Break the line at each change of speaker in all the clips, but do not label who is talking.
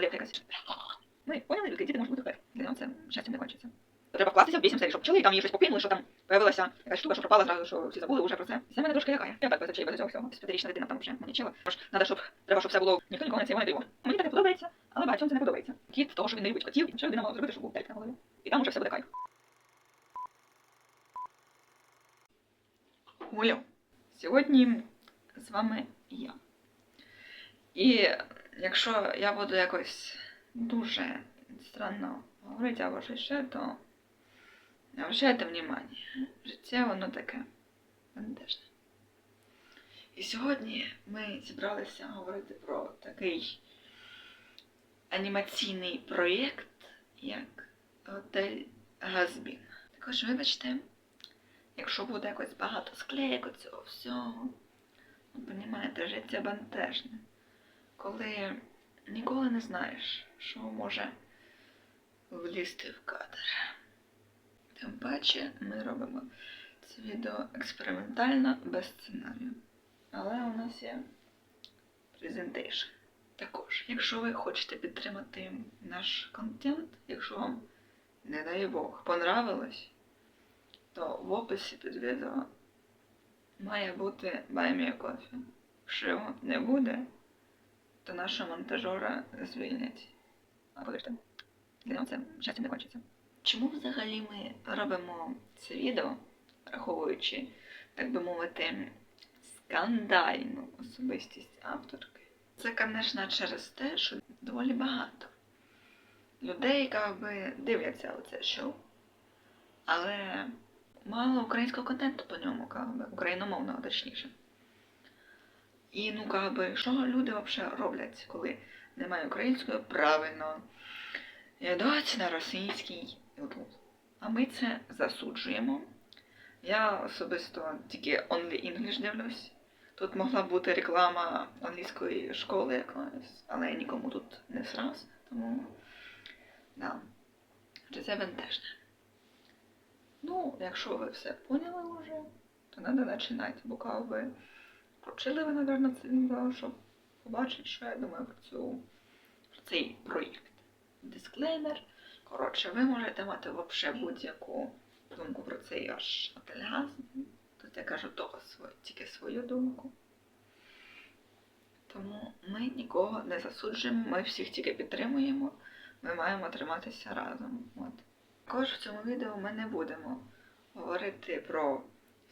малолетка якась. Ми поняли, яке діти можуть бути вперед. Для нього це щастям не кончиться. Треба вкластися в 8 серій, щоб почали, там її щось покинули, що там появилася якась штука, що пропала зразу, що всі забули вже про це. Це мене трошки лякає. Я так без очей без цього всього. П'ятирічна дитина там вже манічила. Тож треба, щоб треба, щоб все було ніхто нікого не цього не диво. Мені таке подобається, але багатьом це не подобається. Кіт того, що він не любить котів, що людина мала зробити, щоб був тельк на голові. І там уже все буде кайф. Гулю. Сьогодні з вами я. І якщо я буду якось дуже странно говорити або щось ще, то обращайте внимання. Життя воно таке бентежне. І сьогодні ми зібралися говорити про такий анімаційний проєкт, як Готель Газбін. Також вибачте, якщо буде якось багато склеєк цього всього. Ну, понімаєте, життя бентежне. Коли ніколи не знаєш, що може влізти в кадр. Тим паче ми робимо це відео експериментально без сценарію. Але у нас є презентейшн. Також, якщо ви хочете підтримати наш контент, якщо вам, не дай Бог, понравилось, то в описі під відео має бути Buy кофе. Якщо його не буде, то нашого монтажера звільнять. А повірте, для нього це щастям не кончиться. Чому взагалі ми робимо це відео, враховуючи, так би мовити, скандальну особистість авторки? Це, звісно, через те, що доволі багато людей, як би, дивляться оце шоу, але мало українського контенту по ньому, би, україномовного точніше. І ну как би, що люди взагалі роблять, коли немає української? Правильно. Йдуть на російський YouTube. А ми це засуджуємо. Я особисто тільки Only English дивлюсь. Тут могла бути реклама англійської школи якоїсь, але нікому тут не сраз, тому да. Це бентежне. Ну, якщо ви все поняли вже, то треба починати, бо как би Включили ви, напевно, це відео, щоб побачити, що я думаю про цю про цей проєкт. Дисклеймер. Коротше, ви можете мати взагалі будь-яку думку про цей аж ательгазм. Тут я кажу свою, тільки свою думку. Тому ми нікого не засуджуємо, ми всіх тільки підтримуємо, ми маємо триматися разом. От. Також в цьому відео ми не будемо говорити про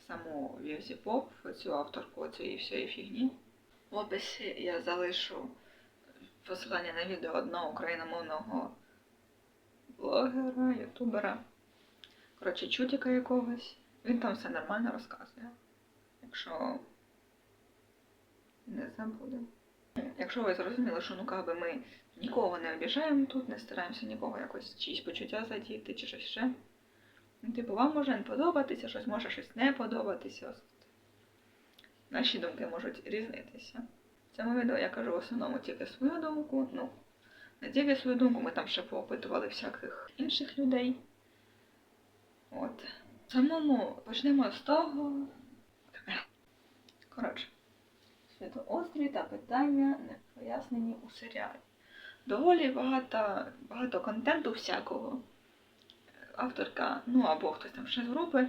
саму Вівзі Поп, цю авторку цієї всієї фігні. В описі я залишу посилання на відео одного україномовного блогера, ютубера. Коротше, чутіка якогось. Він там все нормально розказує. Якщо не забудемо. Якщо ви зрозуміли, що ну би ми нікого не обіжаємо тут, не стараємося нікого якось чиїсь почуття задіти чи щось ще. Ну, типу, вам може не подобатися, щось може щось не подобатися. Наші думки можуть різнитися. В цьому відео я кажу в основному тільки свою думку. Ну, не тільки свою думку, ми там ще поопитували всяких інших людей. От. Самому почнемо з того. Коротше, світоострі та питання не пояснені у серіалі. Доволі багато, багато контенту всякого авторка, ну або хтось там ще з групи,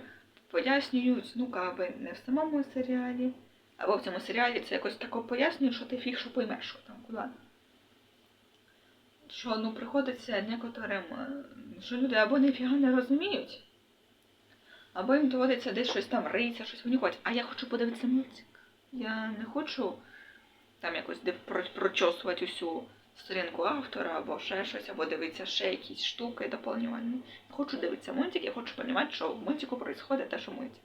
пояснюють, ну би не в самому серіалі, або в цьому серіалі це якось тако пояснюють, що ти фіг що поймеш, що там, куди. Що ну приходиться некоторим, що люди або ніфіга не розуміють, або їм доводиться десь щось там риться, щось внюхати. А я хочу подивитися мультик. Я не хочу там якось прочосувати усю сторінку автора або ще щось, або дивитися ще якісь штуки доповнювальні. Хочу дивитися мультик, я хочу розуміти, що в мультику відбувається те, що мультик.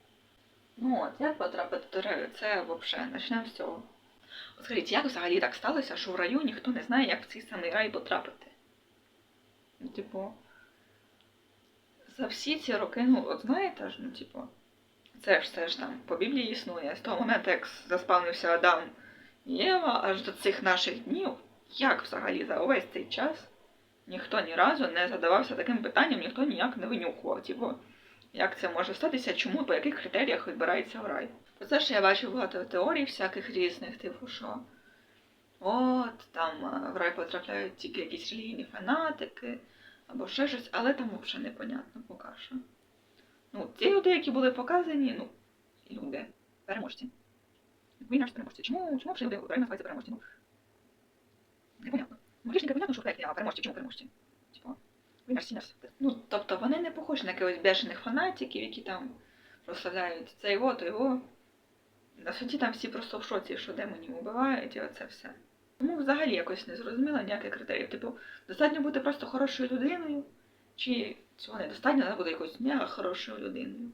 Ну от, як потрапити до раю, це взагалі, почнемо з цього. От скажіть, як взагалі так сталося, що в раю ніхто не знає, як в цей самий рай потрапити? Ну, типу, за всі ці роки, ну, от знаєте ж, ну, типу, це ж це ж там по Біблії існує. З того моменту, як заспавнився Адам і Єва, аж до цих наших днів. Як взагалі за увесь цей час ніхто ні разу не задавався таким питанням, ніхто ніяк не винюхував, типу, як це може статися, чому, по яких критеріях відбирається в рай. Про це ж я бачу багато теорій всяких різних, типу, що от там е, в рай потрапляють тільки якісь релігійні фанатики або ще щось, але там взагалі непонятно поки що. Ну, ті люди, які були показані, ну, люди, переможці. Ви наші переможці. Чому, чому вже люди називаються переможці? Ну, непонятно. Грішника понятно, що проєкті, а переможці, чому переможці? Типа, наш сінерс. Ну, тобто вони не похожі на якихось бешених фанатиків, які там прославляють це його, то його. На суді там всі просто в шоці, що демонів убивають і оце все. Тому взагалі якось не зрозуміло ніяких критеріїв. Типу, достатньо бути просто хорошою людиною, чи цього недостатньо, треба бути якоюсь мега хорошою людиною.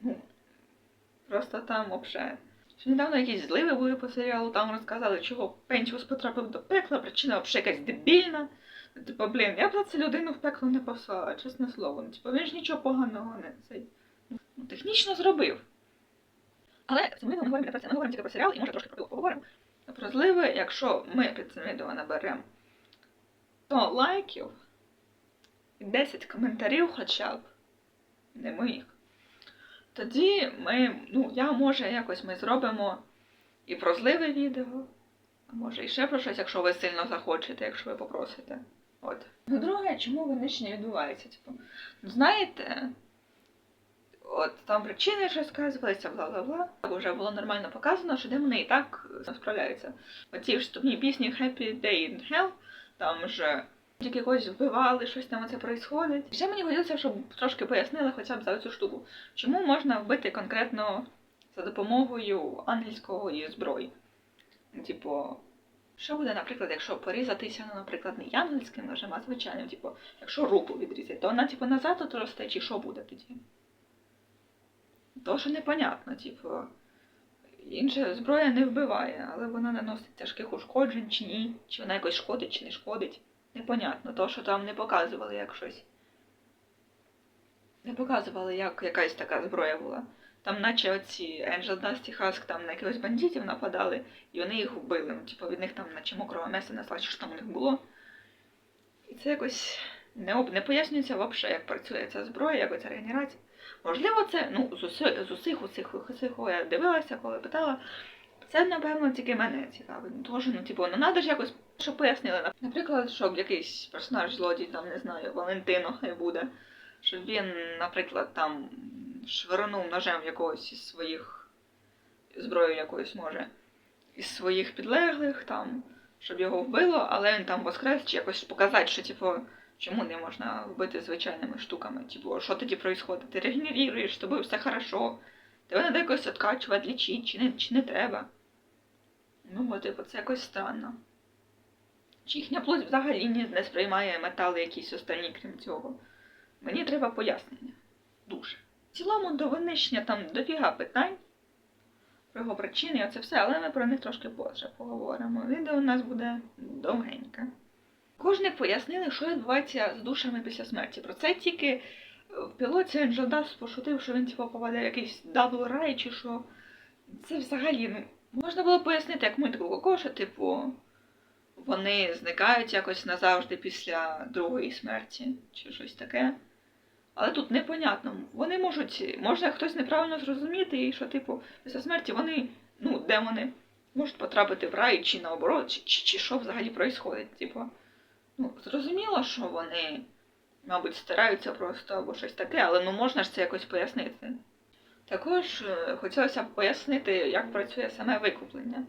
Ну, просто там взагалі. Що недавно якісь зливи були по серіалу, там розказали, чого Пентіус потрапив до пекла, причина взагалі якась дебільна. Типу, блін, я б за це людину в пекло не послала, чесне слово. Ну, Типу, він ж нічого поганого не цей. Ну, технічно зробив. Але ми говоримо не про це. Ми говоримо тільки про серіал і може трошки про поговоримо. Про зливи, якщо ми під цим відео наберемо 100 лайків і 10 коментарів хоча б, не моїх, тоді ми, ну, я може якось ми зробимо і про зливи відео, а може і ще про щось, якщо ви сильно захочете, якщо ви попросите. От. Ну, друге, чому винищення відбувається? Типу, ну, знаєте, от там причини щось сказувалися, бла-бла-бла. Вже було нормально показано, що демони і так справляються. Оці вступні пісні Happy Day in Hell, там же тільки когось вбивали, щось там оце происходить. І ще мені хотілося, щоб трошки пояснили хоча б за цю штуку. Чому можна вбити конкретно за допомогою ангельської зброї? Типу, що буде, наприклад, якщо порізатися, ну, наприклад, не ангельським ножем, а звичайним, типу, якщо руку відрізати, то вона, типу, назад от росте, чи що буде тоді? То, непонятно, типу, інша зброя не вбиває, але вона наносить тяжких ушкоджень чи ні, чи вона якось шкодить, чи не шкодить. Непонятно, то, що там не показували як щось. Не показували, як якась така зброя була. Там наче оці Angel Dust і Husk там на якихось бандитів нападали, і вони їх вбили. Ну, типу, від них там наче мокрого меса несла, що там у них було. І це якось не, об- не пояснюється взагалі, як працює ця зброя, як оця регенерація. Можливо, це, ну, з усіх, з усіх усіх, усіх, я дивилася, коли питала, це, напевно, тільки мене цікавить. Що, ну, типу, ну, треба ж якось, щоб пояснили. Наприклад, щоб якийсь персонаж злодій, там, не знаю, Валентино хай буде, щоб він, наприклад, там швирнув ножем якогось із своїх зброю якоюсь може, із своїх підлеглих, там, щоб його вбило, але він там воскрес, чи якось показати, що, типу, чому не можна вбити звичайними штуками. Типу, що тоді відбувається? Ти регенеруєш, з тобою все хорошо. Тебе треба якось відкачувати, лічити, чи не, чи не треба. Ну, бо, типу, це якось странно. Чи їхня плоть взагалі не, сприймає метали якісь останні, крім цього. Мені треба пояснення. Дуже. В цілому до винищення там дофіга питань про його причини, оце все, але ми про них трошки позже поговоримо. Відео у нас буде довгеньке. Кожник пояснили, що відбувається з душами після смерті. Про це тільки е, в пілоті Angel Dust пошутив, що він типу, попаде в якийсь дабл рай чи що. Це взагалі, ну, можна було пояснити, як митку Коко, що, типу, вони зникають якось назавжди після другої смерті, чи щось таке. Але тут непонятно. Вони можуть, може хтось неправильно зрозуміти, і що, типу, після смерті вони, ну, демони, можуть потрапити в рай, чи наоборот, чи, чи, чи що взагалі відбувається. Типу, ну, зрозуміло, що вони, мабуть, стараються просто або щось таке, але ну можна ж це якось пояснити. Також е, хотілося б пояснити, як працює саме викуплення.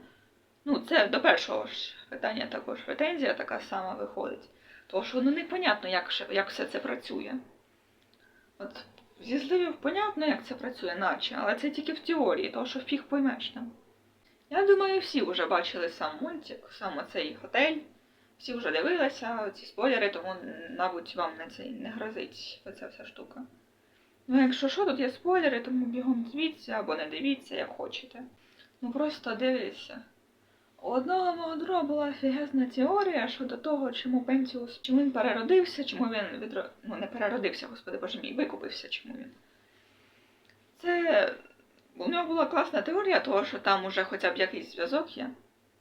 Ну, це до першого ж питання також претензія така сама виходить. Тому що ну непонятно, як, як все це працює. От зі зливів понятно, як це працює, наче, але це тільки в теорії, тому що фіг поймеш там. Я думаю, всі вже бачили сам мультик, сам оцей готель. Всі вже дивилися ці спойлери, тому, мабуть, вам не цей не грозить оця вся штука. Ну, якщо що, тут є спойлери, тому бігом дивіться або не дивіться, як хочете. Ну просто дивіться. У одного мого друга була фігезна теорія щодо того, чому Пентіус, чому він переродився, чому він відро... ну не переродився, господи боже мій, викупився, чому він. Це у нього була класна теорія, того, що там уже хоча б якийсь зв'язок є.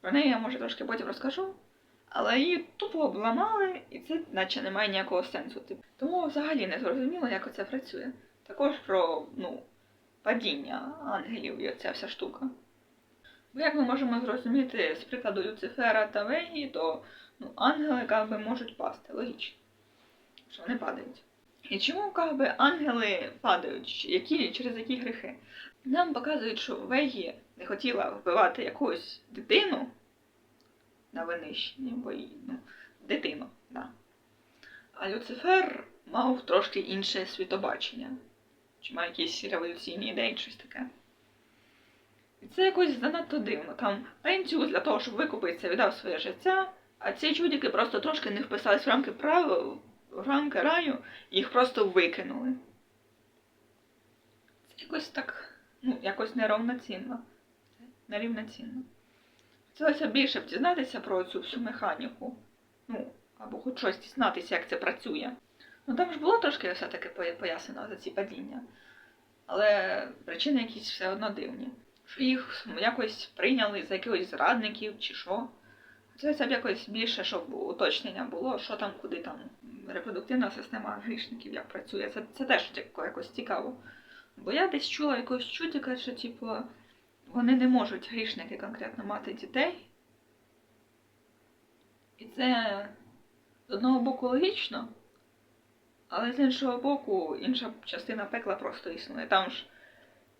Про неї я може трошки потім розкажу. Але її тупо обламали, і це наче не має ніякого сенсу. Тому взагалі не зрозуміло, як це працює. Також про ну, падіння ангелів і оця вся штука. Бо як ми можемо зрозуміти з прикладу Люцифера та Вегі, то ну, ангели как би, можуть пасти, логічно, що вони падають. І чому как би, ангели падають? Які, через які гріхи? Нам показують, що Вегі не хотіла вбивати якусь дитину на винищенні, бо ну, дитину, да. А Люцифер мав трошки інше світобачення. Чи мав якісь революційні ідеї, щось таке. Це якось занадто дивно. Там Пентіус для того, щоб викупитися, віддав своє життя, а ці чудики просто трошки не вписались в рамки правил, в рамки раю, і їх просто викинули. Це якось так, ну, якось неравноцінно. Нерівноцінно. Хотілося більше б дізнатися про цю всю механіку. Ну, або хоч щось дізнатися, як це працює. Ну там ж було трошки все-таки пояснено за ці падіння. Але причини якісь все одно дивні. Що їх якось прийняли за якихось зрадників чи що. Хотілося б якось більше, щоб уточнення було, що там, куди там репродуктивна система грішників, як працює. Це, це теж якось цікаво. Бо я десь чула якогось чутика, що типу, вони не можуть грішники конкретно мати дітей. І це з одного боку логічно, але з іншого боку, інша частина пекла просто існує. Там ж,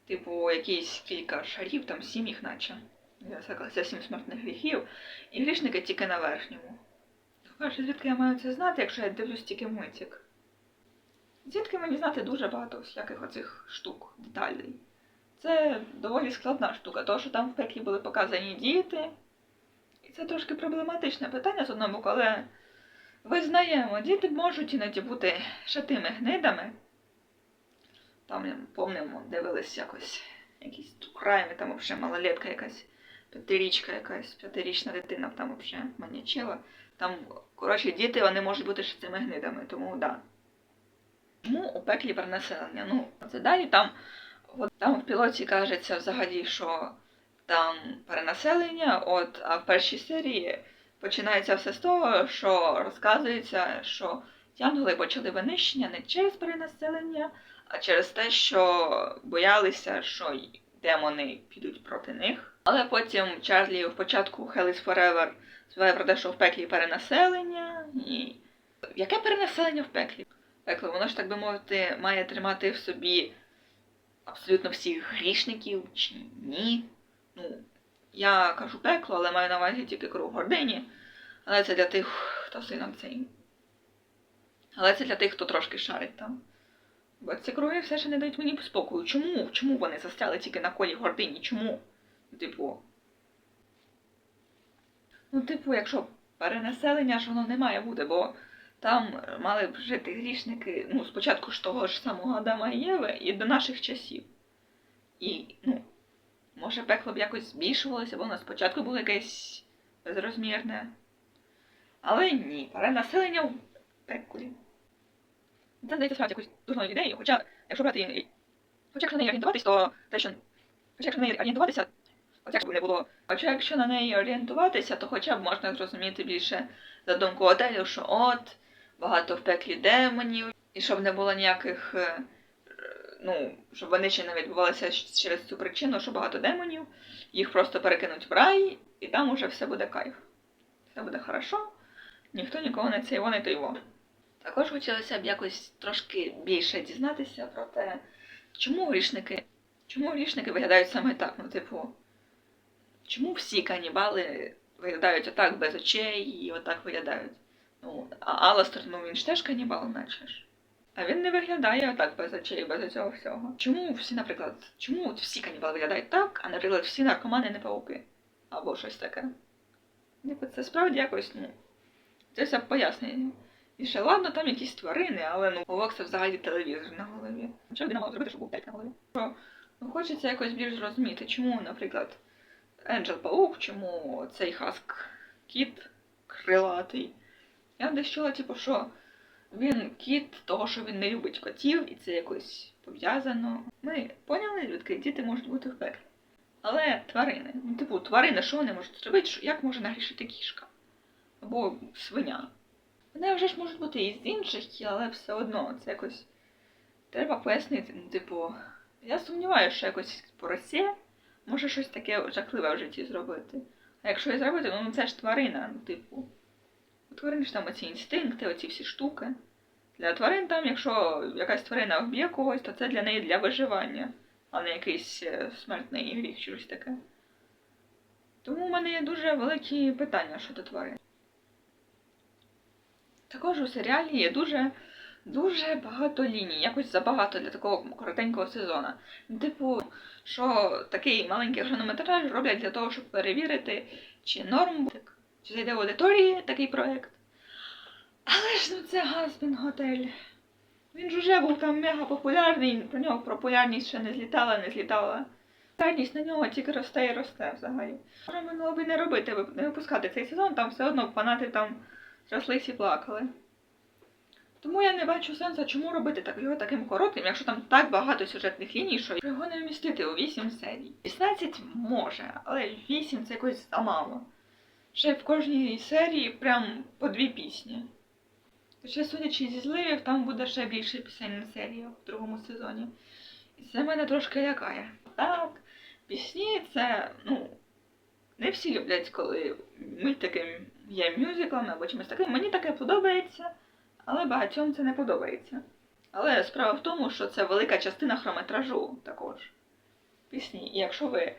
типу, якісь кілька шарів, там сім їх наче. Я заклася сім смертних гріхів, і грішники тільки на верхньому. Каже, звідки я маю це знати, якщо я дивлюсь тільки митик? Звідки мені знати дуже багато всяких оцих штук, деталей. Це доволі складна штука, тому що там в пеклі були показані діти. І це трошки проблематичне питання з одного боку, але визнаємо, діти можуть іноді бути шатими гнидами. Там, я помнимо, дивились якось якісь крайми, там взагалі малолетка якась, п'ятирічка якась, п'ятирічна дитина там взагалі манячила. Там, коротше, діти вони можуть бути шатими гнидами, тому так. Да. Чому у пеклі перенаселення? Ну, це далі там, от, там в пілоті кажеться взагалі, що там перенаселення, от, а в першій серії починається все з того, що розказується, що янголи почали винищення не через перенаселення, а через те, що боялися, що демони підуть проти них. Але потім Чарлі в початку Hell Forever співає про те, що в пеклі перенаселення. І... Яке перенаселення в пеклі? Пекло, воно ж, так би мовити, має тримати в собі абсолютно всіх грішників чи ні. Ну, я кажу пекло, але маю на увазі тільки круг гордині. Але це для тих, хто сильно цей. Але це для тих, хто трошки шарить там. Бо ці круги все ще не дають мені спокою. Чому? Чому вони застряли тільки на колі гордині? Чому? Типу. Ну, типу, якщо перенаселення ж воно не має бути, бо там мали б жити грішники, ну, спочатку ж того ж самого Адама і Єви і до наших часів. І, ну, може, пекло б якось збільшувалося, бо воно спочатку було якесь безрозмірне. Але ні, перенаселення в пеклі. Це здається справді якусь дурною ідеєю, хоча, якщо брати. Хоча якщо на неї орієнтуватись, то те, що. Хоча якщо на неї орієнтуватися, якщо б не було. Хоча якщо на неї орієнтуватися, то хоча б можна зрозуміти більше задумку Оделю, що от, багато в пеклі демонів, і щоб не було ніяких. е, Ну, щоб вони ще не відбувалися через цю причину, що багато демонів, їх просто перекинуть в рай, і там уже все буде кайф. Все буде хорошо, ніхто нікого не цей не той во. Також хотілося б якось трошки більше дізнатися про те, чому грішники, чому грішники виглядають саме так. Ну, типу, чому всі канібали виглядають отак без очей і отак виглядають. Ну, а Аластер, ну він ж теж канібал, наче ж. А він не виглядає отак без очей, без цього всього. Чому всі, наприклад, чому от всі канібали виглядають так, а, наприклад, всі наркомани не пауки? Або щось таке. Це справді якось, ну, це все пояснення. І ще ладно, там якісь тварини, але ну Вовк це взагалі телевізор на голові. Що людина мала зробити, щоб був на голові? Що ну, хочеться якось більш зрозуміти, чому, наприклад, Енджел Паук, чому цей хаск кіт крилатий. Я десь чула, типу, що він кіт, того, що він не любить котів, і це якось пов'язано. Ми поняли, людки, діти можуть бути в пеклі. Але тварини, ну, типу, тварини, що вони можуть зробити, як може нагрішити кішка? Або свиня. Вони вже ж можуть бути і з інших, але все одно це якось треба пояснити. Ну, типу, я сумніваюся, що якось порося може щось таке жахливе в житті зробити. А якщо і зробити, ну це ж тварина, ну, типу. У тварин ж там оці інстинкти, оці всі штуки. Для тварин там, якщо якась тварина вб'є когось, то це для неї для виживання, а не якийсь е, смертний гріх чи щось таке. Тому у мене є дуже великі питання щодо тварин. Також у серіалі є дуже, дуже багато ліній, якось забагато для такого коротенького сезону. Ну, Типу, що такий маленький хронометраж роблять для того, щоб перевірити, чи норм, чи зайде в аудиторії такий проект. Але ж ну це Гаспін Готель. Він ж уже був там мега популярний, про нього популярність ще не злітала, не злітала. Популярність на нього тільки росте і росте взагалі. Може, минуло би не робити, не випускати цей сезон, там все одно фанати там зрослись і плакали. Тому я не бачу сенсу, чому робити так, його таким коротким, якщо там так багато сюжетних ліній, що його не вмістити у 8 серій. 16 може, але 8 це якось замало. Ще в кожній серії прям по дві пісні. Ще судячи зі зливів, там буде ще більше пісень на серію в другому сезоні. І це мене трошки лякає. Так, пісні це, ну, не всі люблять, коли мультики є мюзиклами або чимось таким. Мені таке подобається, але багатьом це не подобається. Але справа в тому, що це велика частина хрометражу також. Пісні. І якщо ви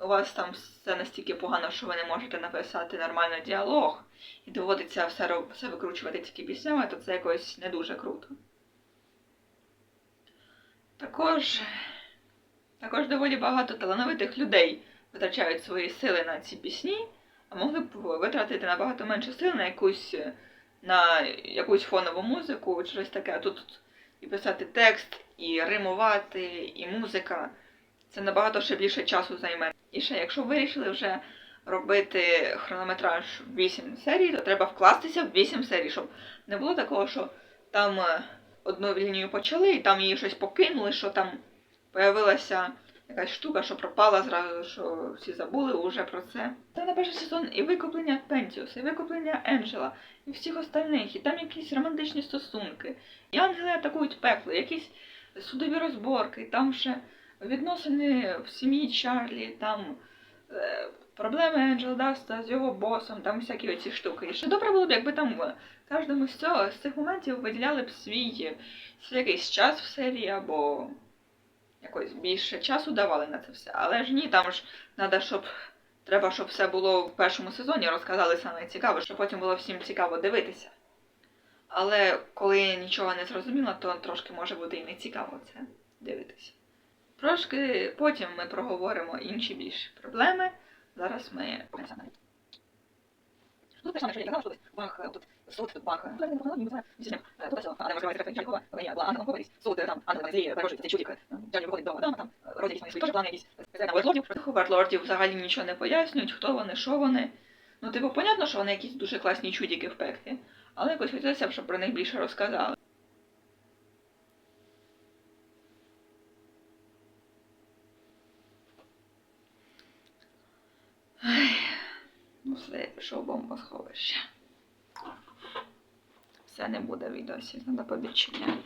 у вас там все настільки погано, що ви не можете написати нормально діалог, і доводиться все, все викручувати тільки піснями, то це якось не дуже круто. Також, також доволі багато талановитих людей витрачають свої сили на ці пісні, могли б витратити набагато менше сил на якусь, на якусь фонову музику щось таке. А тут і писати текст, і римувати, і музика. Це набагато ще більше часу займе. І ще, якщо вирішили вже робити хронометраж 8 серій, то треба вкластися в 8 серій, щоб не було такого, що там е, одну лінію почали, і там її щось покинули, що там появилася якась штука, що пропала зразу, що всі забули вже про це. Це на перший сезон і викуплення Пентіуса, і викуплення Енджела, і всіх остальних, і там якісь романтичні стосунки. І ангели атакують пекло, якісь судові розборки, там ще відносини в сім'ї Чарлі, там е, проблеми Енджела Даста з його босом, там всякі оці штуки. І ще добре було б, якби там кожному з цього з цих моментів виділяли б свій якийсь час в серії або якось більше часу давали на це все. Але ж ні, там ж треба, щоб треба, щоб все було в першому сезоні, розказали саме цікаво, щоб потім було всім цікаво дивитися. Але коли нічого не зрозуміло, то трошки може бути і не цікаво це дивитися. Трошки потім ми проговоримо інші більш проблеми. Зараз ми
Ну, те саме, що я казала, е, тут суд, ну, не знаю, тут все, Анна називається як Чалькова, Валерія була Анна Науковець, суд, там, Анна зліє, перепрошую, цей чудик, Джалі виходить до Адама, там, е, роді якісь свої теж плани якісь, спеціально вардлордів,
Вардлордів взагалі нічого не пояснюють, хто вони, що вони. Ну, типу, понятно, що вони якісь дуже класні чудики в пекті, але якось хотілося б, щоб про них більше розказали. Ай, Ну, все, я пішов бомбосховище. Все не буде відосі, треба побічення.